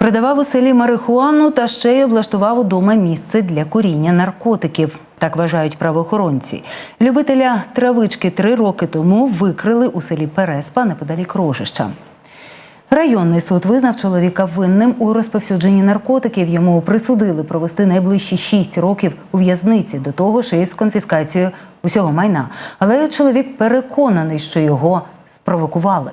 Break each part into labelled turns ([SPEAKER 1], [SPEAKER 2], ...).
[SPEAKER 1] Продавав у селі марихуану та ще й облаштував удома місце для куріння наркотиків. Так вважають правоохоронці. Любителя травички три роки тому викрили у селі Переспа неподалік Рожища. Районний суд визнав чоловіка винним у розповсюдженні наркотиків. Йому присудили провести найближчі шість років у в'язниці до того ж із конфіскацією усього майна. Але чоловік переконаний, що його спровокували.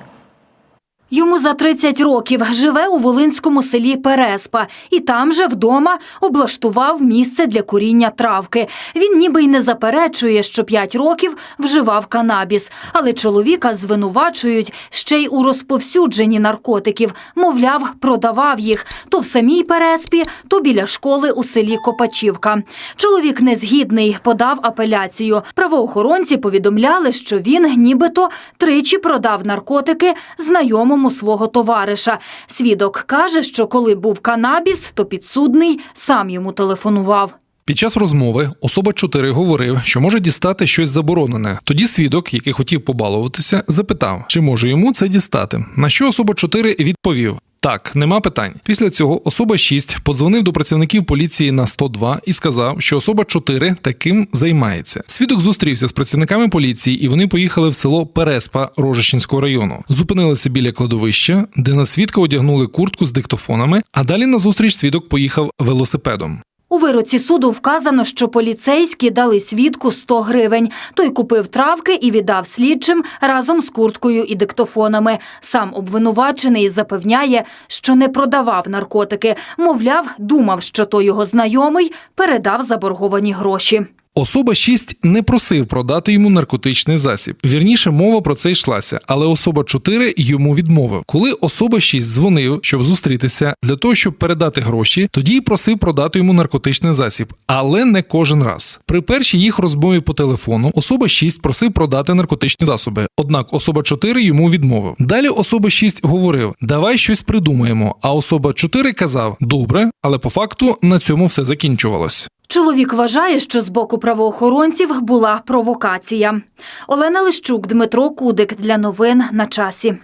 [SPEAKER 2] Йому за 30 років живе у волинському селі Переспа і там же вдома облаштував місце для куріння травки. Він ніби й не заперечує, що 5 років вживав канабіс, але чоловіка звинувачують ще й у розповсюдженні наркотиків. Мовляв, продавав їх то в самій Переспі, то біля школи у селі Копачівка. Чоловік незгідний, подав апеляцію. Правоохоронці повідомляли, що він нібито тричі продав наркотики знайомому свого товариша. Свідок каже, що коли був канабіс, то підсудний сам йому телефонував.
[SPEAKER 3] Під час розмови особа 4 говорив, що може дістати щось заборонене. Тоді свідок, який хотів побалуватися, запитав, чи може йому це дістати. На що особа 4 відповів. Так, нема питань. Після цього особа 6 подзвонив до працівників поліції на 102 і сказав, що особа 4 таким займається. Свідок зустрівся з працівниками поліції, і вони поїхали в село Переспа Рожищенського району. Зупинилися біля кладовища, де на свідка одягнули куртку з диктофонами. А далі на зустріч свідок поїхав велосипедом.
[SPEAKER 2] У вироці суду вказано, що поліцейські дали свідку 100 гривень. Той купив травки і віддав слідчим разом з курткою і диктофонами. Сам обвинувачений запевняє, що не продавав наркотики. Мовляв, думав, що то його знайомий передав заборговані гроші.
[SPEAKER 3] Особа 6 не просив продати йому наркотичний засіб. Вірніше, мова про це йшлася, але особа 4 йому відмовив. Коли особа 6 дзвонив, щоб зустрітися для того, щоб передати гроші, тоді й просив продати йому наркотичний засіб, але не кожен раз. При першій їх розмові по телефону особа 6 просив продати наркотичні засоби. Однак особа 4 йому відмовив. Далі особа 6 говорив: давай щось придумаємо. А особа 4 казав: добре, але по факту на цьому все закінчувалось.
[SPEAKER 2] Чоловік вважає, що з боку правоохоронців була провокація. Олена Лищук, Дмитро Кудик для новин на часі.